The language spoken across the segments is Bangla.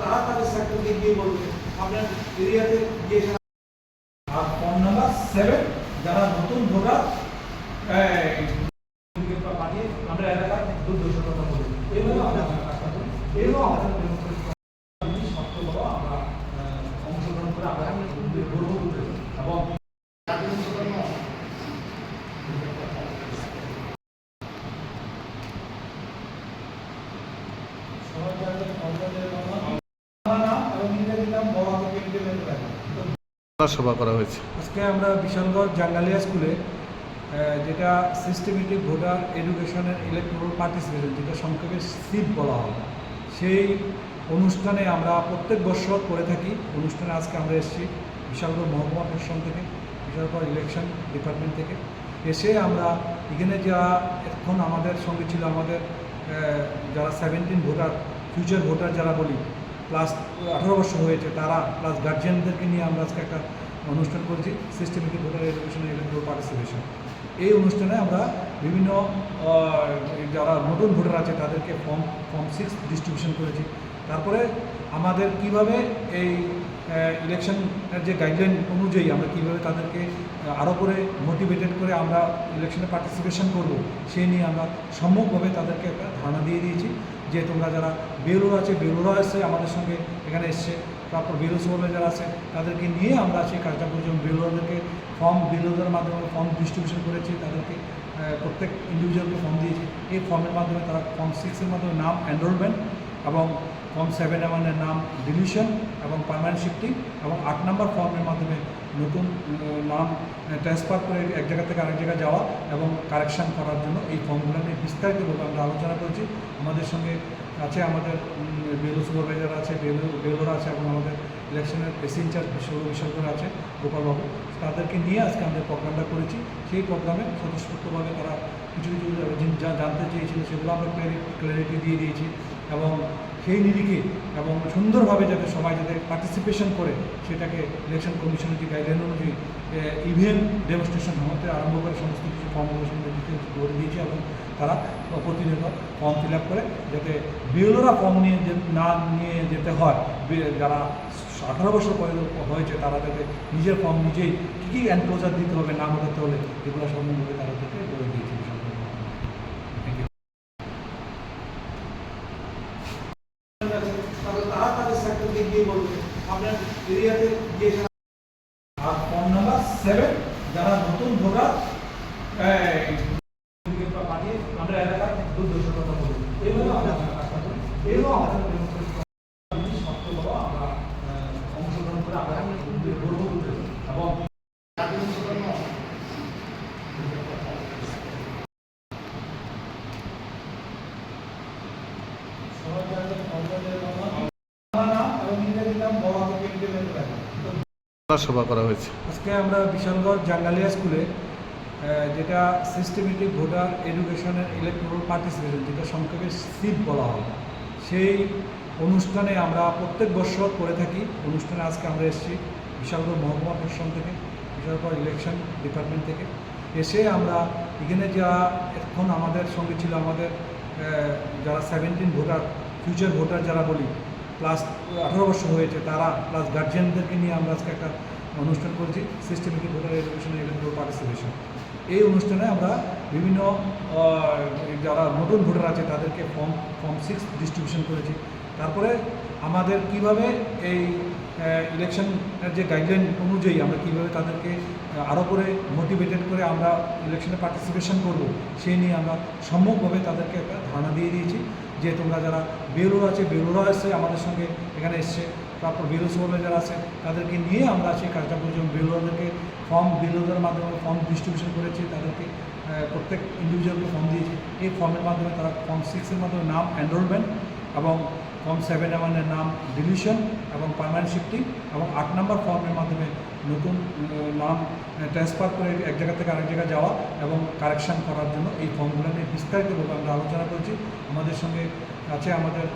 তারা তাদের সেক্টরকে গিয়ে বলবে, আপনার এরিয়াতে গিয়ে আর ফোন নাম্বার সেভেন যারা নতুন ভোটার পাঠিয়ে আমরা এলাকার দুর্দশার বলি এইভাবে আমরা শক্ত আমরা অংশগ্রহণ এবং সভা করা হয়েছে। আজকে আমরা বিশালগড় জাঙ্গালিয়া স্কুলে যেটা সিস্টেমেটিক ভোটার এডুকেশনের ইলেকট্রাল পার্টিসিপেশন যেটা সংক্ষেপে সিপ বলা হয়, সেই অনুষ্ঠানে আমরা প্রত্যেক বছর করে থাকি। অনুষ্ঠানে আজকে আমরা এসেছি বিশালগড় মহকুমা প্রশাসন থেকে, বিশালগড় ইলেকশন ডিপার্টমেন্ট থেকে। এসে আমরা এখানে যারা এখন আমাদের সঙ্গে ছিল আমাদের যারা সেভেন্টিন ভোটার ফিউচার ভোটার যারা বলি প্লাস আঠারো বছর হয়েছে, তারা প্লাস গার্জিয়ানদেরকে নিয়ে আমরা আজকে একটা অনুষ্ঠান করেছি systematic voter education electoral participation এই অনুষ্ঠানে আমরা বিভিন্ন যারা নতুন ভোটার আছে, তাদেরকে ফর্ম ফর্ম সিক্স ডিস্ট্রিবিউশন করেছি। তারপরে আমাদের কীভাবে এই ইলেকশনের যে গাইডলাইন অনুযায়ী আমরা কীভাবে তাদেরকে আরও করে মোটিভেটেড করে আমরা ইলেকশনে পার্টিসিপেশন করব সেই নিয়ে আমরা সম্যকভাবে তাদেরকে একটা ধারণা দিয়ে দিয়েছি। যে তোমরা যারা বেলুর আছে বেলুরা এসে আমাদের সঙ্গে এখানে এসছে। তারপর বেরো সুবলে যারা আছে, তাদেরকে নিয়ে আমরা সেই কাজটা করি যেমন ফর্ম বেরোদের মাধ্যমে ফর্ম ডিস্ট্রিবিউশন করেছি, তাদেরকে প্রত্যেক ইন্ডিভিজুয়ালকে ফর্ম দিয়েছি। এই ফর্মের মাধ্যমে তারা ফর্ম সিক্সের মাধ্যমে নাম এনরোলমেন্ট এবং ফর্ম সেভেন এমনের নাম ডিলিশন এবং পারমানেন্ট শিফটিং এবং আট নম্বর ফর্মের মাধ্যমে নতুন নাম ট্রান্সফার করে এক জায়গা থেকে আরেক জায়গায় যাওয়া এবং কারেকশন করার জন্য এই ফর্মগুলো নিয়ে বিস্তারিতভাবে আমরা আলোচনা করেছি। আমাদের সঙ্গে আছে আমাদের বেলু সুপারভাইজার আছে বেলু বেলোর আছে এবং আমাদের ইলেকশনের এসি ইনচার্জ বিশ্ব বিশালকর আছে, গোপালবাবু। তাদেরকে নিয়ে আজকে আমাদের প্রোগ্রামটা করেছি। সেই প্রোগ্রামে স্বতঃস্ফূর্তভাবে তারা কিছু কিছু যা জানতে চেয়েছিল সেগুলো আমরা ক্ল্যারিটি দিয়ে দিয়েছি এবং সেই নিরিখে এবং সুন্দরভাবে যাতে সবাই যাতে পার্টিসিপেশন করে, সেটাকে ইলেকশন কমিশনের যে গাইডলাইন অনুযায়ী ইভিএম ডেমনস্ট্রেশন হতে আরম্ভ করে সমস্ত কিছু ফর্মুলেশন ডিটেলস করে দিয়েছে এবং তারা প্রতিনিয়ত ফর্ম ফিল আপ করে, যাতে বিএলওরা ফর্ম নিয়ে না নিয়ে যেতে হয় যারা আঠারো বছর পর্যন্ত হয়েছে, তারা যাতে নিজের ফর্ম নিজেই কী কী এনক্লোজার দিতে হবে না হতে হলে, এগুলো সম্বন্ধে তারা থেকে বলে দিয়েছে থ্যাংক ইউ তাহলে তারা তাদের সেক্টরকে গিয়ে বলবে আপনার এরিয়াতে গিয়ে সেটা- আর ফোন নাম্বার সেভেন যারা নতুন ভোটার আমরা এলাকার শক্ত বড় আমরা আহ, অংশগ্রহণ করে আমরা গর্ব করতে এবং সভা করা হয়েছে। আজকে আমরা বিশালগড় জাঙ্গালিয়া স্কুলে যেটা সিস্টেমেটিক ভোটার এডুকেশনের ইলেকট্রাল পার্টিসিপেশন যেটা সংক্ষেপে সিপ বলা হয়, সেই অনুষ্ঠানে আমরা প্রত্যেক বছর করে থাকি। অনুষ্ঠানে আজকে আমরা এসেছি বিশালগড় মহকুমা প্রশাসন থেকে, বিশালগড় ইলেকশন ডিপার্টমেন্ট থেকে। এসে আমরা এখানে যারা এখন আমাদের সঙ্গে ছিল আমাদের যারা সেভেন্টিন ভোটার ফিউচার ভোটার যারা বলি প্লাস আঠারো বছর হয়েছে, তারা প্লাস গার্জিয়ানদেরকে নিয়ে আমরা আজকে একটা অনুষ্ঠান করেছি systematic voter education electoral participation এই অনুষ্ঠানে আমরা বিভিন্ন যারা নতুন ভোটার আছে, তাদেরকে ফর্ম ফর্ম সিক্স ডিস্ট্রিবিউশন করেছি। তারপরে আমাদের কীভাবে এই ইলেকশনের যে গাইডলাইন অনুযায়ী আমরা কীভাবে তাদেরকে আরও করে মোটিভেটেড করে আমরা ইলেকশনে পার্টিসিপেশন করব, সেই নিয়ে আমরা সম্যকভাবে তাদেরকে একটা ধারণা দিয়ে দিয়েছি। যে তোমরা যারা বেলুর আছে বেলুরা এসে আমাদের সঙ্গে এখানে এসছে। তারপর সুবলে যারা আছে, তাদেরকে নিয়ে আমরা সেই কাজটা করছি বেলুরাদেরকে ফর্ম বেরোদের মাধ্যমে ফর্ম ডিস্ট্রিবিউশন করেছি, তাদেরকে প্রত্যেক ইন্ডিভিজুয়ালকে ফর্ম দিয়েছি। এই ফর্মের মাধ্যমে তারা ফর্ম সিক্সের মাধ্যমে নাম এনরোলমেন্ট এবং ফর্ম সেভেন এমনের নাম ডিলিশন এবং পারমানেন্ট শিফটিং এবং আট নম্বর ফর্মের মাধ্যমে নতুন নাম ট্রান্সফার করে এক জায়গা থেকে আরেক জায়গায় যাওয়া এবং কারেকশন করার জন্য এই ফর্মগুলো নিয়ে বিস্তারিতভাবে আমরা আলোচনা করেছি। আমাদের সঙ্গে আছে আমাদের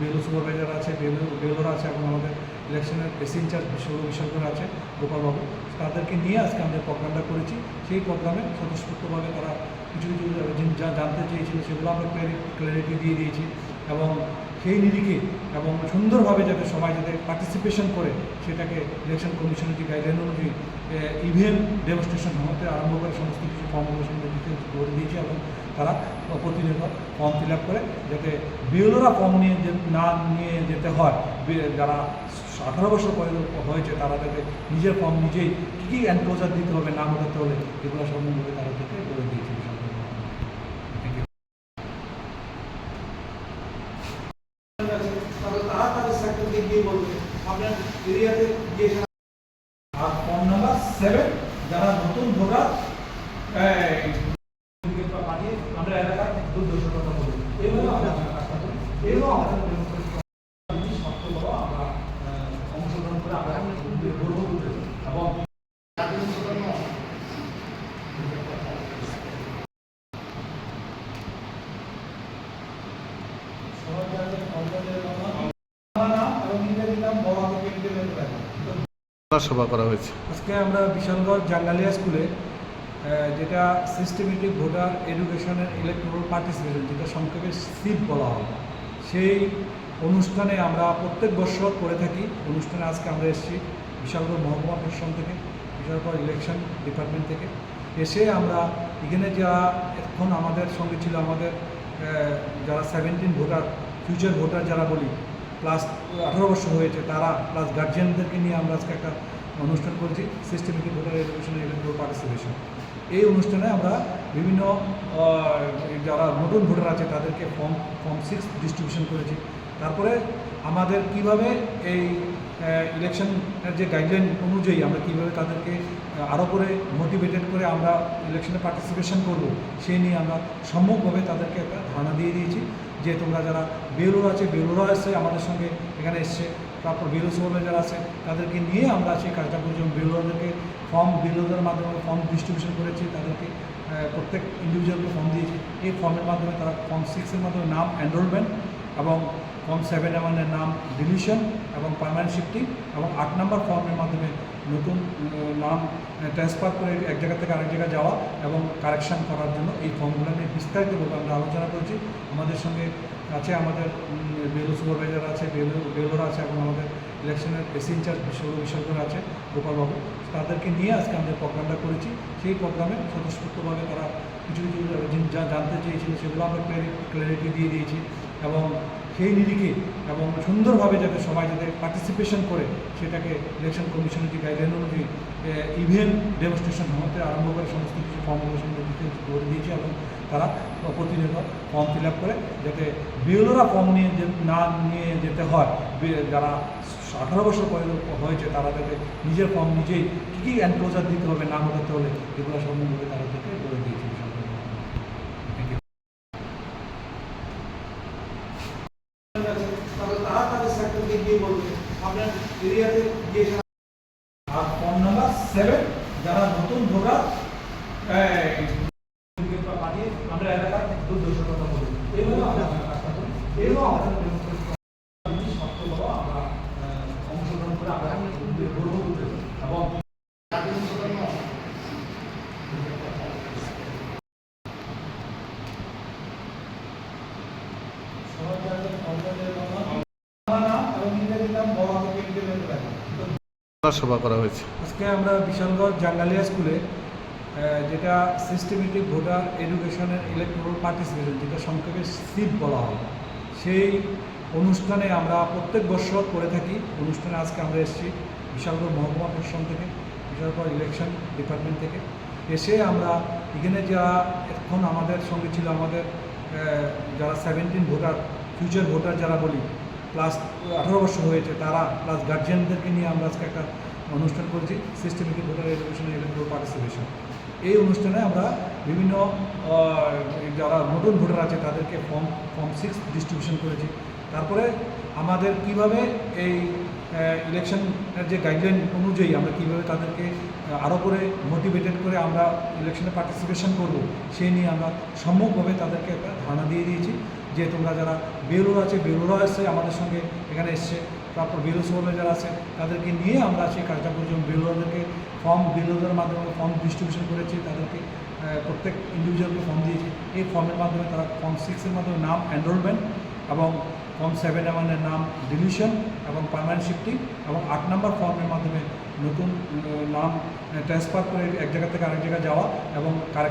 বেলু সুপারভাইজার আছে বেলু বেলোর আছে এবং আমাদের ইলেকশনের এসি ইনচার্জ বিশ্ব বিশালকর আছে, গোপালবাবু। তাদেরকে নিয়ে আজকে আমাদের প্রোগ্রামটা করেছি। সেই প্রোগ্রামে স্বতঃস্ফূর্তভাবে তারা কিছু কিছু যা জানতে চেয়েছিল সেগুলো আমরা ক্ল্যারিটি দিয়ে দিয়েছি। এবং সেই নিরিখে এবং সুন্দরভাবে যাতে সবাই যাতে পার্টিসিপেশন করে, সেটাকে ইলেকশন কমিশনের যে গাইডলাইন অনুযায়ী ইভিএম ডেমনস্ট্রেশন হতে আরম্ভ করে সমস্ত কিছু ফর্মুলেশন ডিটেলস করে দিয়েছে এবং তারা প্রতিনিয়ত ফর্ম ফিল আপ করে যাতে বিএলওরা ফর্ম নিয়ে না নিয়ে যেতে হয় যারা আঠারো বছর পরে হয়েছে তারা যাতে নিজের ফর্ম নিজেই কী কী এনক্লোজার দিতে হবে না মেটাতে হলে এগুলো সম্বন্ধে তারা থেকে বলে দিয়েছে থ্যাংক ইউ তাহলে তারা তাদের সেক্টরকে গিয়ে বলবে। আপনার এরিয়াতে গিয়ে আর সেভেন যারা নতুন ভোটার পাঠিয়ে আমরা এলাকার দুর্দশার কথা বলি এবং আমরা কাজটা করি এইভাবে আমাদের শক্ত বড় আমরা আহ, অংশগ্রহণ করে আমরা গর্ব করতে এবং সভা করা হয়েছে। আজকে আমরা বিশালগড় জাঙ্গালিয়া স্কুলে যেটা সিস্টেমেটিক ভোটার এডুকেশনের ইলেকট্রাল পার্টিসিপেশন যেটা সংক্ষেপে সিপ বলা হয়, সেই অনুষ্ঠানে আমরা প্রত্যেক বছর করে থাকি। অনুষ্ঠানে আজকে আমরা এসেছি বিশালগড় মহকুমা প্রশাসন থেকে, বিশালগড় ইলেকশন ডিপার্টমেন্ট থেকে। এসে আমরা এখানে যারা এখন আমাদের সঙ্গে ছিল আমাদের যারা সেভেন্টিন ভোটার ফিউচার ভোটার যারা বলি প্লাস আঠারো বছর হয়েছে, তারা প্লাস গার্জিয়ানদেরকে নিয়ে আমরা আজকে একটা অনুষ্ঠান করেছি systematic voter education electoral participation এই অনুষ্ঠানে আমরা বিভিন্ন যারা নতুন ভোটার আছে, তাদেরকে ফর্ম ফর্ম সিক্স ডিস্ট্রিবিউশন করেছি। তারপরে আমাদের কীভাবে এই ইলেকশনের যে গাইডলাইন অনুযায়ী আমরা কীভাবে তাদেরকে আরও করে মোটিভেটেড করে আমরা ইলেকশনে পার্টিসিপেশন করব সেই নিয়ে আমরা সম্যকভাবে তাদেরকে একটা ধারণা দিয়ে দিয়েছি। যে তোমরা যারা বেলুর আছে, বেলুরও এসে আমাদের সঙ্গে এখানে এসছে। তারপর সুবর্ণ যারা আছে, তাদেরকে নিয়ে আমরা সেই কাজটা এবং বেলুরদেরকে ফর্ম বেলুদের মাধ্যমে ফর্ম ডিস্ট্রিবিউশন করেছি, তাদেরকে প্রত্যেক ইন্ডিভিজুয়ালকে ফর্ম দিয়েছি। এই ফর্মের মাধ্যমে তারা ফর্ম সিক্সের মাধ্যমে নাম অ্যানরোলমেন্ট এবং ফর্ম সেভেন এমনের নাম ডিলিশন এবং পারমানেন্ট শিফটিং এবং আট নম্বর ফর্মের মাধ্যমে নতুন নাম ট্রান্সফার করে এক জায়গা থেকে আরেক জায়গায় যাওয়া এবং কারেকশন করার জন্য এই ফর্মগুলো নিয়ে বিস্তারিতভাবে আমরা আলোচনা করেছি। আমাদের সঙ্গে আছে আমাদের বেলু সুপারভাইজার আছে, বেলু বেলুর আছে এবং আমাদের ইলেকশনের এসি ইনচার্জ বিশ্ব বিশ্বকর আছে, গোপালবাবু। তাদেরকে নিয়ে আজকে আমাদের প্রোগ্রামটা করেছি। সেই প্রোগ্রামে স্বতঃস্ফূর্তভাবে তারা কিছু কিছু, যা জানতে চেয়েছিল সেগুলো আমরা ক্ল্যারিটি দিয়ে দিয়েছি এবং সেই নিরিখে এবং সুন্দরভাবে যাতে সবাই যাতে পার্টিসিপেশন করে, সেটাকে ইলেকশন কমিশনের যে গাইডলাইন অনুযায়ী ইভিএম ডেমনস্ট্রেশন হতে আরম্ভ করে সমস্ত কিছু ফর্মুলেশন ডিটেলস করে দিয়েছে এবং তারা প্রতিনিয়ত ফর্ম ফিল আপ করে যাতে বিএলওরা ফর্ম নিয়ে না নিয়ে যেতে হয়। যারা আঠারো বছর হয়েছে, তারা যাতে নিজের ফর্ম নিজেই কী কী এনক্লোজার দিতে হবে না মেটাতে হলে, এগুলো সম্বন্ধে তারা থেকে বলে দিয়েছে থ্যাংক ইউ তাহলে তারা তাদের সেক্টরকে গিয়ে বলবেন আপনার এরিয়াতে গিয়ে আর ফর্ম নাম্বার সেভেন যারা নতুন ভোটার পাঠিয়ে আমরা এলাকার দুর্দশার কথা বলি এইভাবে আমরা কাজটা করি এইভাবে আমাদের শক্ত বড় আমরা আহ, অংশগ্রহণ করে আমরা গর্ব করতে এবং সভা করা হয়েছে। আজকে আমরা বিশালগড় জাঙ্গালিয়া স্কুলে যেটা সিস্টেমেটিক ভোটার এডুকেশনের ইলেকট্রাল পার্টিসিপেশন যেটা সংক্ষেপে সিপ বলা হয়, সেই অনুষ্ঠানে আমরা প্রত্যেক বছর করে থাকি। অনুষ্ঠানে আজকে আমরা এসেছি বিশালগড় মহকুমা প্রশাসন থেকে, বিশালগড় ইলেকশন ডিপার্টমেন্ট থেকে। এসে আমরা এখানে যারা এখন আমাদের সঙ্গে ছিল আমাদের যারা সেভেন্টিন ভোটার ফিউচার ভোটার যারা বলি প্লাস আঠারো বছর হয়েছে, তারা প্লাস গার্জিয়ানদেরকে নিয়ে আমরা আজকে একটা অনুষ্ঠান করেছি systematic voter education electoral participation এই অনুষ্ঠানে আমরা বিভিন্ন যারা নতুন ভোটার আছে, তাদেরকে ফর্ম ফর্ম সিক্স ডিস্ট্রিবিউশন করেছি। তারপরে আমাদের কীভাবে এই ইলেকশনের যে গাইডলাইন অনুযায়ী আমরা কীভাবে তাদেরকে আরও করে মোটিভেটেড করে আমরা ইলেকশনে পার্টিসিপেশন করব, সেই নিয়ে আমরা সম্যকভাবে তাদেরকে একটা ধারণা দিয়ে দিয়েছি। যে তোমরা যারা বেলুর আছে বেলুরও এসছে, আমাদের সঙ্গে এখানে এসছে। তারপর বেলু সুবর্ণ যারা আছে, তাদেরকে নিয়ে আমরা সেই কাজটা করছি এবং বেলুরদেরকে ফর্ম বেলুদের মাধ্যমে ফর্ম ডিস্ট্রিবিউশন করেছি, তাদেরকে প্রত্যেক ইন্ডিভিজুয়ালকে ফর্ম দিয়েছি। এই ফর্মের মাধ্যমে তারা ফর্ম সিক্সের মাধ্যমে নাম এনরোলমেন্ট এবং ফর্ম সেভেন এর নাম ডিলিশন এবং পারমানেন্ট শিফটিং এবং আট নম্বর ফর্মের মাধ্যমে নতুন নাম ট্রান্সফার করে এক জায়গা থেকে আরেক জায়গায় যাওয়া এবং কারেকশন